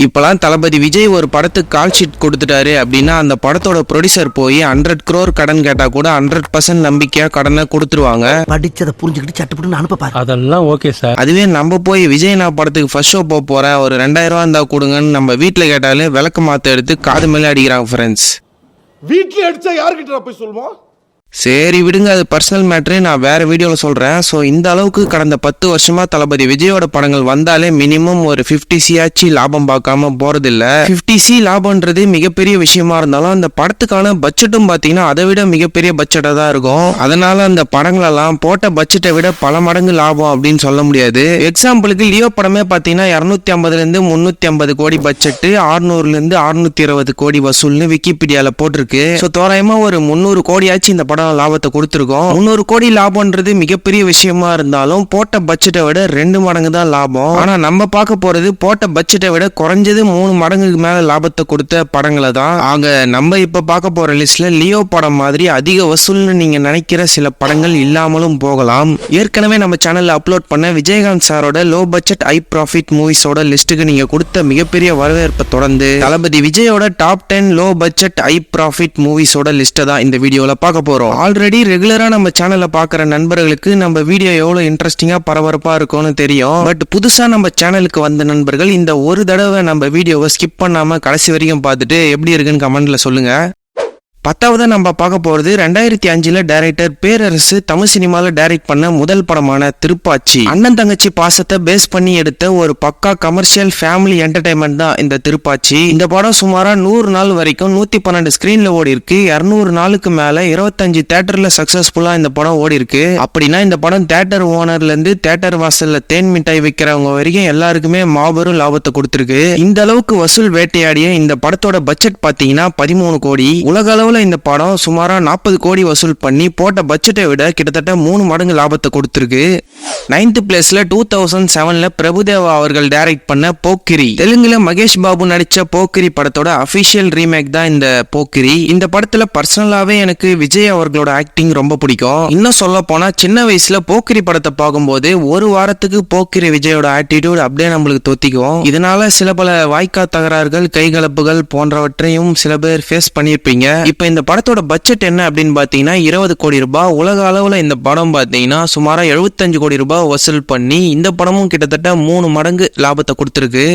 இப்பெல்லாம் தளபதி விஜய் ஒரு படத்துக்கு கால் ஷீட் கொடுத்துட்டாரு அப்படின்னா அந்த படத்தோட ப்ரொடியூசர் போய் ஹண்ட்ரட் க்ரோர் கடன் கேட்டா கூட ஹண்ட்ரட் பர்சன்ட் நம்பிக்கையா கடனை கொடுத்துருவாங்க. படிச்சதை புரிஞ்சுக்கிட்டு சட்டுப்பட்டு அனுப்ப பாரு அதெல்லாம் ஓகே சார் அதுவே நம்ம போய் விஜய் நான் படத்துக்கு ஃபர்ஸ்ட் ஷோ போக போறேன் ஒரு ரெண்டாயிரம் ரூபா இருந்தா கொடுங்கன்னு நம்ம வீட்டில் கேட்டாலே விளக்கு மாத்த எடுத்து காது மேலே அடிக்கிறாங்க ஃப்ரெண்ட்ஸ் வீட்டுல அடிச்சா யாருக்கிட்ட போய் சொல்லுவோம்? சரி விடுங்க அது பர்சனல் மேட்ரு நான் வேறு வீடியோவில் சொல்கிறேன் ஸோ இந்த அளவுக்கு கடந்த பத்து வருஷமாக தளபதி விஜயோட படங்கள் வந்தாலே மினிமம் ஒரு ஃபிஃப்டி சியாச்சு லாபம் பார்க்காம போகிறதில்ல ஃபிஃப்டி சி லாபம்ன்றது மிகப்பெரிய விஷயமா இருந்தாலும் அந்த படத்துக்கான பட்ஜெட்டும் பார்த்தீங்கன்னா அதை விட மிகப்பெரிய பட்ஜெட்டாக தான் இருக்கும். அதனால் அந்த படங்களெல்லாம் போட்ட பட்ஜெட்டை விட பல மடங்கு லாபம் அப்படின்னு சொல்ல முடியாது. எக்ஸாம்பிளுக்கு லியோ படமே பார்த்தீங்கன்னா இரநூத்தி ஐம்பதுலேருந்து முந்நூற்றி ஐம்பது கோடி பட்ஜெட்டு ஆறுநூறுலேருந்து அறுநூத்தி இருபது கோடி வசூல்னு விக்கிபீடியாவில் போட்டிருக்கு. ஸோ தோராயமாக ஒரு முந்நூறு கோடியாச்சு இந்த படம் லாபத்தை கொடுத்துருக்கோம். முந்நூறு கோடி லாபம்ன்றது மிகப்பெரிய விஷயமா இருந்தாலும் போட்ட பட்ஜெட்டை விட ரெண்டு மடங்கு தான் லாபம். ஆனா நம்ம பார்க்க போறது போட்ட பட்ஜெட்டை விட குறைஞ்சது மூணு மடங்குக்கு மேல லாபத்தை கொடுத்த படங்களை தான். ஆக நம்ம இப்ப பார்க்க போற லிஸ்ட்ல லியோ படம் மாதிரி அதிக வசூல்னு நீங்க நினைக்கிற சில படங்கள் இல்லாமலும் போகலாம். ஏற்கனவே நம்ம சேனல்ல அப்லோட் பண்ண விஜயகாந்த் சாரோட லோ பட்ஜெட் ஹை ப்ராஃபிட் மூவிஸோட லிஸ்ட்டுக்கு நீங்க கொடுத்த மிகப்பெரிய வரவேற்பை தொடர்ந்து தளபதி விஜயோட top ten low budget high profit மூவிஸோட லிஸ்ட்டை தான் இந்த வீடியோவில் பார்க்க போறோம். ஆல்ரெடி ரெகுலரா நம்ம சேனல்ல பார்க்குற நண்பர்களுக்கு நம்ம வீடியோ எவ்வளவு இன்ட்ரெஸ்டிங்கா பரபரப்பா இருக்கும்னு தெரியும். பட் புதுசா நம்ம சேனலுக்கு வந்த நண்பர்கள் இந்த ஒரு தடவை நம்ம வீடியோவை ஸ்கிப் பண்ணாம கடைசி வரைக்கும் பார்த்துட்டு எப்படி இருக்குன்னு கமெண்ட்ல சொல்லுங்க. பத்தாவது நம்ம பார்க்க போகிறது ரெண்டாயிரத்தி அஞ்சில் டைரக்டர் பேரரசு தமிழ் சினிமாவில் டைரக்ட் பண்ண முதல் படமான திருப்பாச்சி. அண்ணன் தங்கச்சி பாசத்தை பேஸ் பண்ணி எடுத்த ஒரு பக்கா கமர்ஷியல் ஃபேமிலி என்டர்டைன்மெண்ட் தான் இந்த திருப்பாச்சி. இந்த படம் சுமாராக நூறு நாள் வரைக்கும் நூற்றி பன்னெண்டு ஸ்க்ரீனில் ஓடி இருக்கு. இரநூறு நாளுக்கு மேலே இருபத்தஞ்சு தேட்டரில் சக்ஸஸ்ஃபுல்லாக இந்த படம் ஓடி இருக்கு. அப்படின்னா இந்த படம் தேட்டர் ஓனர்லேருந்து தேட்டர் வாசலில் தேன் மிட்டாய் விற்கிறவங்க வரைக்கும் எல்லாருக்குமே மாபெரும் லாபத்தை கொடுத்துருக்கு. இந்த அளவுக்கு வசூல் வேட்டையாடிய இந்த படத்தோட பட்ஜெட் பார்த்தீங்கன்னா பதிமூணு கோடி. உலக அளவுல இந்த படம் சுமாரா நாற்பது கோடி வசூல் பண்ணி போட்ட பட்ஜெட்டை விட கிட்டத்தட்ட மூணு மடங்கு லாபத்தை கொடுத்துருக்கு. நைன்த் பிளேஸ்ல டூ தௌசண்ட் செவன்ல பிரபுதேவா அவர்கள் டைரக்ட் பண்ண போக்கிரி. தெலுங்குல மகேஷ் பாபு நடிச்ச போக்கிரி படத்தோட அபிஷியல் ரீமேக் தான் இந்த போக்கிரி. இந்த படத்துல பர்சனலாவே எனக்கு விஜய் அவர்களோட ஆக்டிங் ரொம்ப பிடிக்கும். இன்னும் சொல்ல போனா சின்ன வயசுல போக்கிரி படத்தை பார்க்கும்போது ஒரு வாரத்துக்கு போக்கிரி விஜயோட ஆட்டிடியூட் அப்படியே நம்மளுக்கு தொத்திக்கும். இதனால சில பல வாய்க்கா தகராறுகள் கைகலப்புகள் போன்றவற்றையும் சில பேர் ஃபேஸ் பண்ணியிருப்பீங்க. இப்போ இந்த படத்தோட பட்ஜெட் என்ன அப்படின்னு பார்த்தீங்கன்னா இருபது கோடி ரூபாய். உலக அளவில் இந்த படம் பார்த்தீங்கன்னா சுமாரா எழுபத்தஞ்சு கோடி ரூபாய் வசூல் பண்ணி இந்த படமும் கிட்டத்தட்ட மூணு மடங்கு லாபத்தை கொடுத்துருக்கு.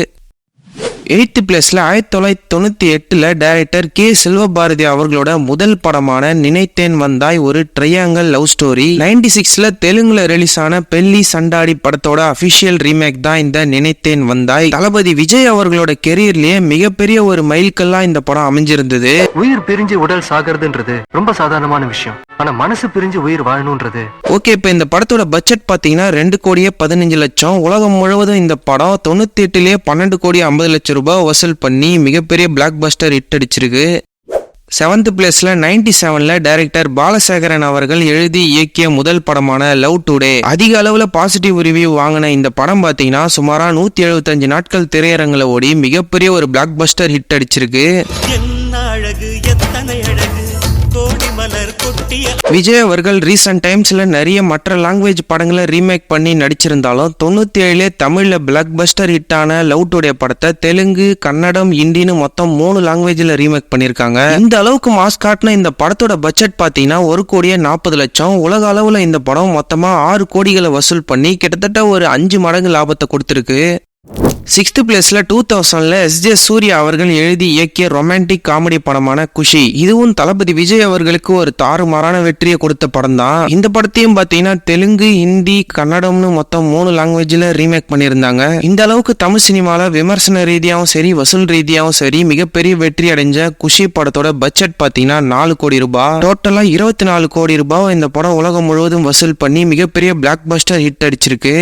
எயித்து பிளேஸ்ல ஆயிரத்தி தொள்ளாயிரத்தி தொண்ணூத்தி எட்டுல டைரக்டர் கே. செல்வபாரதி அவர்களோட முதல் படமான நினைத்தேன் வந்தாய் ஒரு ட்ரையாங்கல் லவ் ஸ்டோரி நைன்டி சிக்ஸ்ல தெலுங்குல ரிலீஸ் ஆன பெல்லி சண்டாடி படத்தோட அபிஷியல் ரீமேக் தான் இந்த நினைத்தேன் வந்தாய். தளபதி விஜய் அவர்களோட கெரியர்லயே மிகப்பெரிய ஒரு மைல்கல்லா இந்த படம் அமைஞ்சிருந்தது. உயிர் பிரிஞ்சு உடல் சாகிறதுன்றது ரொம்ப சாதாரணமான விஷயம். ஆனா மனசு பிரிஞ்சு உயிர் வாழணும்ன்றது ஓகே இப்போ இந்த படத்தோட பட்ஜெட் பார்த்தீங்கன்னா ரெண்டு கோடியே பதினஞ்சு லட்சம். உலகம் முழுவதும் இந்த படம் தொண்ணூத்தி எட்டுலயே பன்னெண்டு கோடி ஐம்பது லட்சம் ரூபாய் வசூல் பண்ணி மிகப்பெரிய பிளாக் பஸ்டர் ஹிட் அடிச்சிருக்கு. செவன்த் பிளேஸ்ல நைன்டி செவன்ல டைரக்டர் பாலசேகரன் அவர்கள் எழுதி இயக்கிய முதல் படமான லவ் டுடே அதிக அளவுல பாசிட்டிவ் ரிவ்யூ வாங்கின இந்த படம் பார்த்தீங்கன்னா சுமாரா நூத்தி எழுபத்தஞ்சு நாட்கள் திரையரங்கில் ஓடி மிகப்பெரிய ஒரு பிளாக் பஸ்டர் ஹிட் அடிச்சிருக்கு விஜய் அவர்கள் ரீசெண்ட் டைம்ஸில் நிறைய மற்ற லாங்குவேஜ் படங்களை ரீமேக் பண்ணி நடிச்சிருந்தாலும் தொண்ணூற்றி ஏழிலே தமிழில் பிளாக் பஸ்டர் ஹிட்டான லவ் டுடே படத்தை தெலுங்கு கன்னடம் இந்தின்னு மொத்தம் மூணு லாங்குவேஜில் ரீமேக் பண்ணியிருக்காங்க. இந்த அளவுக்கு மாஸ் காட்டின இந்த படத்தோட பட்ஜெட் பார்த்தீங்கன்னா ஒரு கோடியே நாற்பது லட்சம். உலக அளவில் இந்த படம் மொத்தமாக ஆறு கோடிகளை வசூல் பண்ணி கிட்டத்தட்ட ஒரு அஞ்சு மடங்கு லாபத்தை கொடுத்துருக்கு. சிக்ஸ்த் பிளேஸில் டூ தௌசண்ட்ல எஸ் ஜே சூர்யா அவர்கள் எழுதி இயக்கிய ரொமான்டிக் காமெடி படமான குஷி. இதுவும் தளபதி விஜய் அவர்களுக்கு ஒரு தாறுமாறான வெற்றியை கொடுத்த படம் தான். இந்த படத்தையும் பார்த்தீங்கன்னா தெலுங்கு ஹிந்தி கன்னடம்னு மொத்தம் மூணு லாங்குவேஜில் ரீமேக் பண்ணியிருந்தாங்க. இந்த அளவுக்கு தமிழ் சினிமாவில் விமர்சன ரீதியாகவும் சரி வசூல் ரீதியாகவும் சரி மிகப்பெரிய வெற்றி அடைஞ்ச குஷி படத்தோட பட்ஜெட் பார்த்தீங்கன்னா நாலு கோடி ரூபாய் டோட்டலாக இருபத்தி நாலு கோடி ரூபாய் இந்த படம் உலகம் முழுவதும் வசூல் பண்ணி மிகப்பெரிய பிளாக் பஸ்டர் ஹிட் அடிச்சிருக்கு.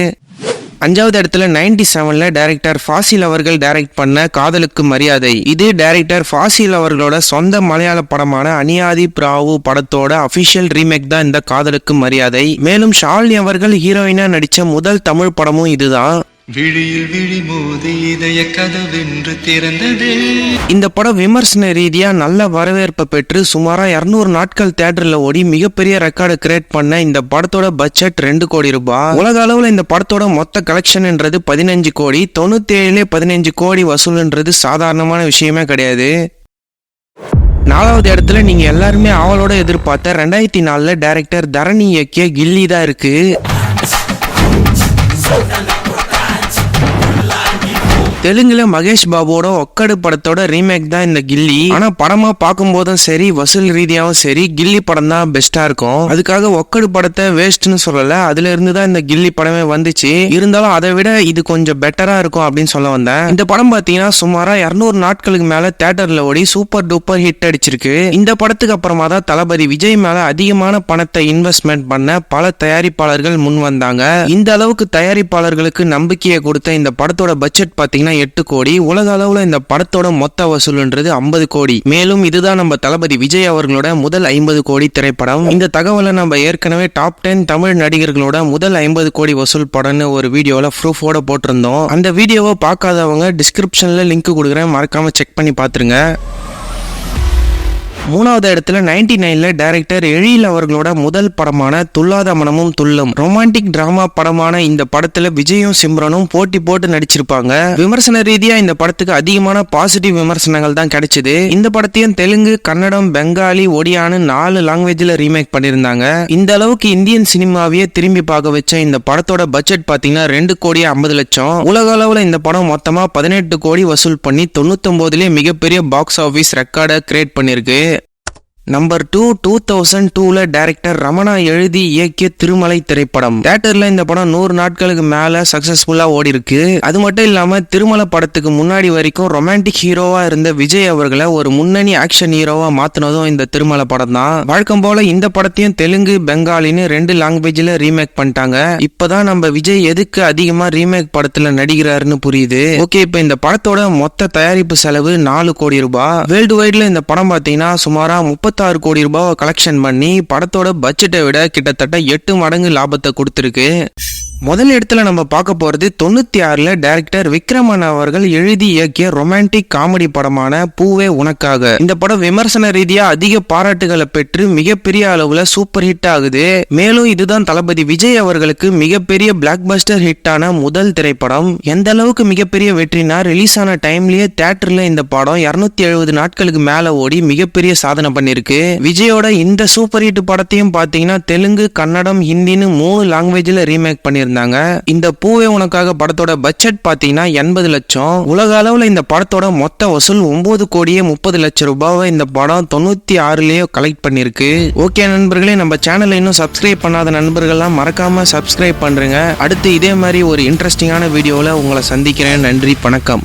அஞ்சாவது இடத்துல நைன்டி செவன்ல டைரக்டர் ஃபாசில் அவர்கள் டைரக்ட் பண்ண காதலுக்கு மரியாதை. இது டைரக்டர் ஃபாசில் அவர்களோட சொந்த மலையாள படமான அனியாதி பிராவு படத்தோட அபிஷியல் ரீமேக் தான் இந்த காதலுக்கு மரியாதை. மேலும் ஷாலினி அவர்கள் ஹீரோயினா நடிச்ச முதல் தமிழ் படமும் இதுதான். விழியில் விழி மோதி இதய கதவென்று திறந்தது. இந்த படம் விமர்சன ரீதியா நல்ல வரவேற்பை பெற்று சுமாரா 200 நாட்கள் தியேட்டர்ல ஓடி மிகப்பெரிய ரெக்கார்டு கிரியேட் பண்ண இந்த படத்தோட பட்ஜெட் ரெண்டு கோடி ரூபாய். உலக அளவுல இந்த படத்தோட மொத்த கலெக்ஷன்ன்றது பதினஞ்சு கோடி தொண்ணூத்தி ஏழுல பதினஞ்சு கோடி வசூல்ன்றது சாதாரணமான விஷயமே கிடையாது. நாலாவது இடத்துல நீங்க எல்லாருமே அவளோட எதிர்பார்த்த ரெண்டாயிரத்தி நாலுல டைரக்டர் தரணி இயக்கிய கில்லி தான் இருக்கு. தெலுங்குல மகேஷ் பாபுவோட ஒக்கடு படத்தோட ரீமேக் தான் இந்த கில்லி. ஆனா படமா பார்க்கும் போதும் சரி வசூல் ரீதியாவும் சரி கில்லி படம் தான் பெஸ்டா இருக்கும். அதுக்காக ஒக்கடு படத்தை வேஸ்ட்னு சொல்லல அதுல இருந்து தான் இந்த கில்லி படமே வந்துச்சு. இருந்தாலும் அதை விட இது கொஞ்சம் பெட்டரா இருக்கும் அப்படின்னு சொல்ல வந்தேன். இந்த படம் பாத்தீங்கன்னா சுமாரா 200 நாட்களுக்கு மேல தேட்டர்ல ஓடி சூப்பர் டூப்பர் ஹிட் அடிச்சிருக்கு. இந்த படத்துக்கு அப்புறமா தான் தளபதி விஜய் மேல அதிகமான பணத்தை இன்வெஸ்ட்மெண்ட் பண்ண பல தயாரிப்பாளர்கள் முன் வந்தாங்க. இந்த அளவுக்கு தயாரிப்பாளர்களுக்கு நம்பிக்கையை கொடுத்த இந்த படத்தோட பட்ஜெட் பாத்தீங்கன்னா எட்டு கோடி. உலக அளவுல இந்த படத்தோட மொத்த வசூல்ன்றது ஐம்பது கோடி. மேலும் இதுதான் நம்ம தளபதி விஜய் அவர்களோட முதல் ஐம்பது கோடி திரைப்படம். இந்த தகவலை நம்ம ஏற்கனவே டாப் டென் தமிழ் நடிகர்களோட முதல் ஐம்பது கோடி வசூல் படம்னு ஒரு வீடியோல ப்ரூஃபோட போட்டிருந்தோம். அந்த வீடியோவை பார்க்காதவங்க டிஸ்கிரிப்ஷன்ல லிங்க் கொடுக்குறேன். மறக்காம செக் பண்ணி பாத்துருங்க மூணாவது இடத்துல நைன்டி நைன்ல டைரக்டர் எழில் அவர்களோட முதல் படமான துல்லாத மனமும் துல்லும் ரொமான்டிக் டிராமா படமான இந்த படத்துல விஜயும் சிம்ரனும் போட்டி போட்டு நடிச்சிருப்பாங்க. விமர்சன ரீதியா இந்த படத்துக்கு அதிகமான பாசிட்டிவ் விமர்சனங்கள் தான் கிடைச்சது. இந்த படத்தையும் தெலுங்கு கன்னடம் பெங்காலி ஒடியான்னு நாலு லாங்குவேஜ்ல ரீமேக் பண்ணியிருந்தாங்க. இந்த அளவுக்கு இந்தியன் சினிமாவையே திரும்பி பார்க்க வச்ச இந்த படத்தோட பட்ஜெட் பாத்தீங்கன்னா ரெண்டு கோடி ஐம்பது லட்சம். உலக அளவுல இந்த படம் மொத்தமா பதினெட்டு கோடி வசூல் பண்ணி தொண்ணூத்தொன்பதுலயே மிகப்பெரிய பாக்ஸ் ஆபீஸ் ரெக்கார்டை கிரியேட் பண்ணிருக்கு நம்பர் டூ டூ தௌசண்ட் டூல டைரக்டர் ரமணா எழுதி இயக்கிய திருமலை திரைப்படம். தியேட்டர்ல இந்த படம் நூறு நாட்களுக்கு மேல சக்சஸ்ஃபுல்லா ஓடி இருக்கு அது மட்டும் இல்லாம திருமலை படத்துக்கு முன்னாடி வரைக்கும் ரொமான்டிக் ஹீரோவா இருந்த விஜய் அவர்களை ஒரு முன்னணி ஆக்ஷன் ஹீரோவா மாத்தினதும் இந்த திருமலை படம் தான். வழக்கம் போல இந்த படத்தையும் தெலுங்கு பெங்காலின்னு ரெண்டு லாங்குவேஜ்ல ரீமேக் பண்ணிட்டாங்க. இப்பதான் நம்ம விஜய் எதுக்கு அதிகமா ரீமேக் படத்துல நடிக்கிறாருன்னு புரியுது. ஓகே இப்ப இந்த படத்தோட மொத்த தயாரிப்பு செலவு நாலு கோடி ரூபாய். வேர்ல்டு வைட்ல இந்த படம் பாத்தீங்கன்னா சுமாரா முப்பத்தி முப்பத்தாறு கோடி ரூபாய் கலெக்ஷன் பண்ணி படத்தோட பட்ஜெட்டை விட கிட்டத்தட்ட எட்டு மடங்கு லாபத்தை கொடுத்துருக்கு. முதல் இடத்துல நம்ம பார்க்க போகிறது தொண்ணூற்றி ஆறில் டைரக்டர் விக்ரமன் அவர்கள் எழுதி இயக்கிய ரொமான்டிக் காமெடி படமான பூவே உனக்காக. இந்த படம் விமர்சன ரீதியாக அதிக பாராட்டுகளை பெற்று மிகப்பெரிய அளவில் சூப்பர் ஹிட் ஆகுது. மேலும் இதுதான் தளபதி விஜய் அவர்களுக்கு மிகப்பெரிய பிளாக் பஸ்டர் ஹிட்டான முதல் திரைப்படம். எந்த அளவுக்கு மிகப்பெரிய வெற்றினா ரிலீஸ் ஆன டைம்லயே தேட்டரில் இந்த படம் 270 எழுபது நாட்களுக்கு மேலே ஓடி மிகப்பெரிய சாதனை பண்ணியிருக்கு விஜயோட இந்த சூப்பர் ஹிட் படத்தையும் பார்த்தீங்கன்னா தெலுங்கு கன்னடம் ஹிந்தின்னு மூணு லாங்குவேஜில் ரீமேக் பண்ணியிருந்தாங்க. இந்த பூவே உனக்காக படத்தோட பட்ஜெட் பார்த்தீங்கன்னா எண்பது லட்சம். உலக அளவில் இந்த படத்தோட மொத்த வசூல் ஒன்பது கோடியே முப்பது லட்சம் ரூபாவை இந்த படம் தொண்ணூத்தி ஆறுலயோ கலெக்ட் பண்ணிருக்கு. ஓகே நண்பர்களே நம்ம சேனலை இன்னும் சப்ஸ்கிரைப் பண்ணாத நண்பர்கள்லாம் மறக்காம சப்ஸ்கிரைப் பண்றேங்க. அடுத்து இதே மாதிரி ஒரு இன்ட்ரெஸ்டிங்கான வீடியோவில் உங்களை சந்திக்கிறேன். நன்றி வணக்கம்.